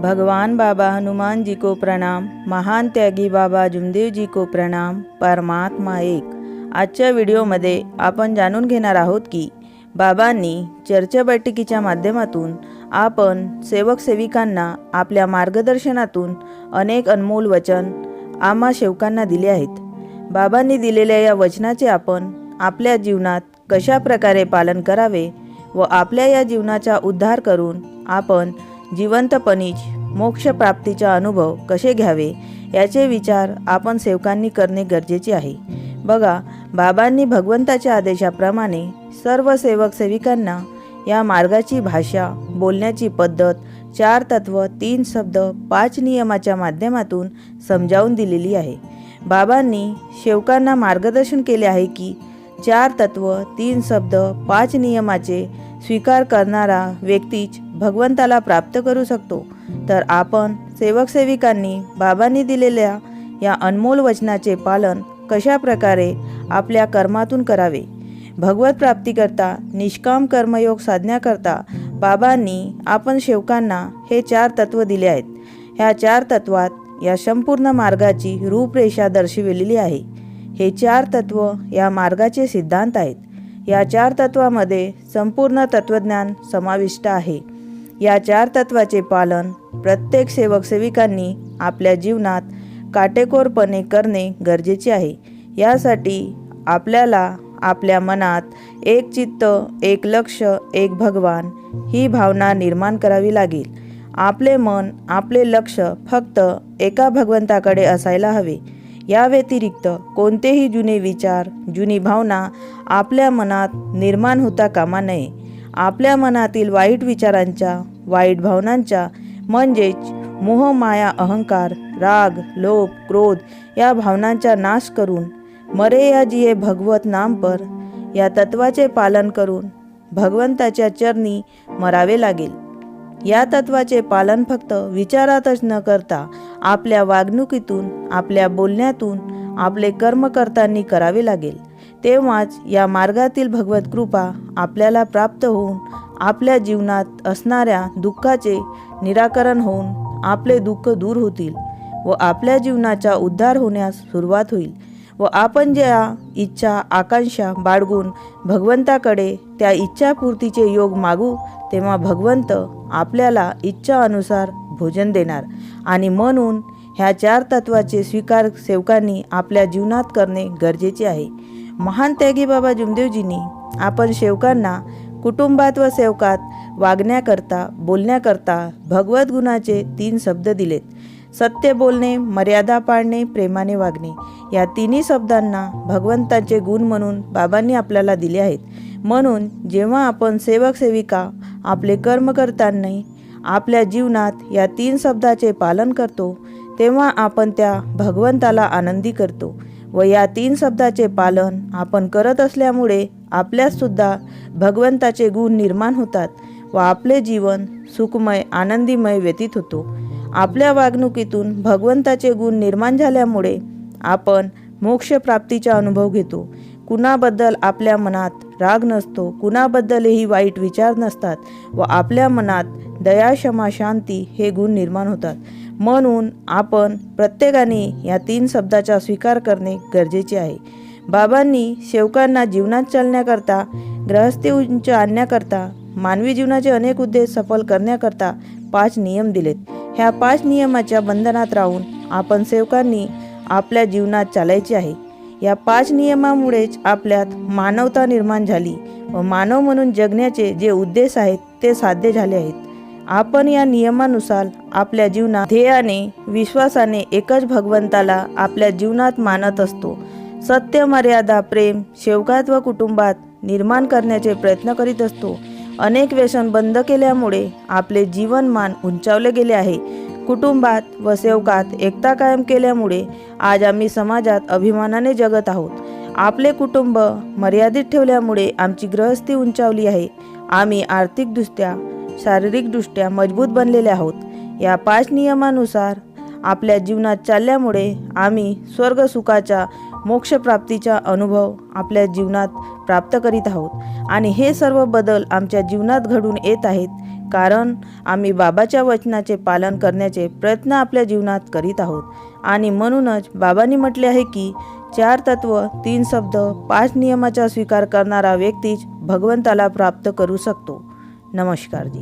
भगवान बाबा हनुमान जी को प्रणाम महान त्यागी बाबा जुमदेव जी को प्रणाम परमात्मा एक. आजच्या व्हिडिओमध्ये आपण जाणून घेणार आहोत की बाबांनी चर्चा बैठकीच्या माध्यमातून आपण सेवक सेविकांना आपल्या मार्गदर्शनातून अनेक अनमोल वचन आम्हा सेवकांना दिले आहेत. बाबांनी दिलेल्या या वचनाचे आपण आपल्या जीवनात कशा प्रकारे पालन करावे व आपल्या या जीवनाचा उद्धार करून आपण जिवंतपणीच मोक्षप्राप्तीचा अनुभव कसे घ्यावे याचे विचार आपण सेवकांनी करणे गरजेचे आहे. बघा बाबांनी भगवंताच्या आदेशाप्रमाणे सर्व सेवक सेविकांना या मार्गाची भाषा बोलण्याची पद्धत चार तत्व तीन शब्द पाच नियमाच्या माध्यमातून समजावून दिलेली आहे. बाबांनी सेवकांना मार्गदर्शन केले आहे की चार तत्व तीन शब्द पाच नियमाचे स्वीकार करणारा व्यक्तीच भगवंताला प्राप्त करू शकतो. तर आपण सेवक सेविकांनी बाबांनी दिलेल्या या अनमोल वचनाचे पालन कशा प्रकारे आपल्या कर्मातून करावे? भगवत प्राप्तीकरता निष्काम कर्मयोग साधण्याकरता बाबांनी आपण सेवकांना हे चार तत्व दिले आहेत. ह्या चार तत्वात या संपूर्ण मार्गाची रूपरेषा दर्शविलेली आहे. हे चार तत्व या मार्गाचे सिद्धांत आहेत. या चार तत्वामध्ये संपूर्ण तत्वज्ञान समाविष्ट आहे. या चार तत्वाचे पालन प्रत्येक सेवक सेविकांनी आपल्या जीवनात काटेकोरपणे करणे गरजेचे आहे. यासाठी आपल्याला आपल्या मनात एक चित्त एक लक्ष एक भगवान ही भावना निर्माण करावी लागेल. आपले मन आपले लक्ष फक्त एका भगवंताकडे असायला हवे. या व्यतिरिक्त कोणतेही जुने विचार जुनी भावना आपल्या मनात निर्माण होता कामा नये. आपल्या मनातील वाईट विचारांच्या वाईट भावनांच्या म्हणजेच मोह माया अहंकार राग लोभ क्रोध या भावनांचा नाश करून मरे या जिये भगवत नामपर या तत्वाचे पालन करून भगवंताच्या चरणी मरावे लागेल. या तत्वाचे पालन फक्त विचारातच न करता आपल्या वागणुकीतून आपल्या बोलण्यातून आपले कर्म करताना करावे लागेल. तेव्हाच या मार्गातील भगवत कृपा आपल्याला प्राप्त होऊन आपल्या जीवनात असणाऱ्या दुःखाचे निराकरण होऊन आपले दुःख दूर होतील व आपल्या जीवनाचा उद्धार होण्यास सुरुवात होईल. व आपण ज्या इच्छा आकांक्षा बाळगून भगवंताकडे त्या इच्छापूर्तीचे योग मागू तेव्हा भगवंत आपल्याला इच्छानुसार भोजन देणार. आणि म्हणून ह्या चार तत्वाचे स्वीकार सेवकांनी आपल्या जीवनात करणे गरजेचे आहे. महान त्यागी बाबा जुमदेवजींनी आपण सेवकांना कुटुंबात व सेवकात वागण्याकरता बोलण्याकरता भगवद्गुणाचे तीन शब्द दिलेत. सत्य बोलणे मर्यादा पाळणे प्रेमाने वागणे या तिन्ही शब्दांना भगवंताचे गुण म्हणून बाबांनी आपल्याला दिले आहेत. म्हणून जेव्हा आपण सेवक सेविका आपले कर्म करताना आपल्या जीवनात या तीन शब्दाचे पालन करतो तेव्हा आपण त्या भगवंताला आनंदी करतो व या तीन शब्दाचे पालन आपण करत असल्यामुळे आपल्यातसुद्धा भगवंताचे गुण निर्माण होतात व आपले जीवन सुखमय आनंदीमय व्यतीत होतो. आपल्या वागणुकीतून भगवंताचे गुण निर्माण झाल्यामुळे आपण मोक्षप्राप्तीचा अनुभव घेतो. कुणाबद्दल आपल्या मनात राग नसतो कुणाबद्दलही वाईट विचार नसतात व आपल्या मनात दया क्षमा शांती हे गुण निर्माण होतात. म्हणून आपण प्रत्येकाने या तीन शब्दाचा स्वीकार करणे गरजेचे आहे. बाबांनी सेवकांना जीवनात चालण्याकरता ग्रहस्थी उंच आणण्याकरता मानवी जीवनाचे अनेक उद्देश सफल करण्याकरता पाच नियम दिलेत. ह्या पाच नियमाच्या बंधनात राहून आपण सेवकांनी आपल्या जीवनात चालायचे आहे. या पाच नियमामुळेच आपल्यात मानवता निर्माण झाली व मानव म्हणून जगण्याचे जे उद्देश आहेत ते साध्य झाले आहेत. आपण या नियमानुसार आपल्या जीवनात ध्येयाने विश्वासाने एकच भगवंताला आपल्या जीवनात मानत असतो. सत्य मर्यादा प्रेम शेवकात व कुटुंबात निर्माण करण्याचे प्रयत्न करीत असतो. अनेक व्यसन बंद केल्यामुळे आपले जीवनमान उंचावले गेले आहे. कुटुंबात व सेवकात एकता कायम केल्यामुळे आज आम्ही समाजात अभिमानाने जगत आहोत. आपले कुटुंब मर्यादित ठेवल्यामुळे आमची ग्रहस्थी उंचावली आहे. आम्ही आर्थिकदृष्ट्या शारीरिकदृष्ट्या मजबूत बनलेले आहोत. या पाच नियमानुसार आपल्या जीवनात चालल्यामुळे आम्ही स्वर्गसुखाच्या मोक्षप्राप्तीचा अनुभव आपल्या जीवनात प्राप्त करीत आहोत. आणि हे सर्व बदल आमच्या जीवनात घडून येत आहेत कारण आम्ही बाबाच्या वचनाचे पालन करण्याचे प्रयत्न आपल्या जीवनात करीत आहोत. आणि म्हणूनच बाबांनी म्हटले आहे की चार तत्व तीन शब्द पाच नियमाचा स्वीकार करणारा व्यक्तीच भगवंताला प्राप्त करू शकतो. नमस्कार जी.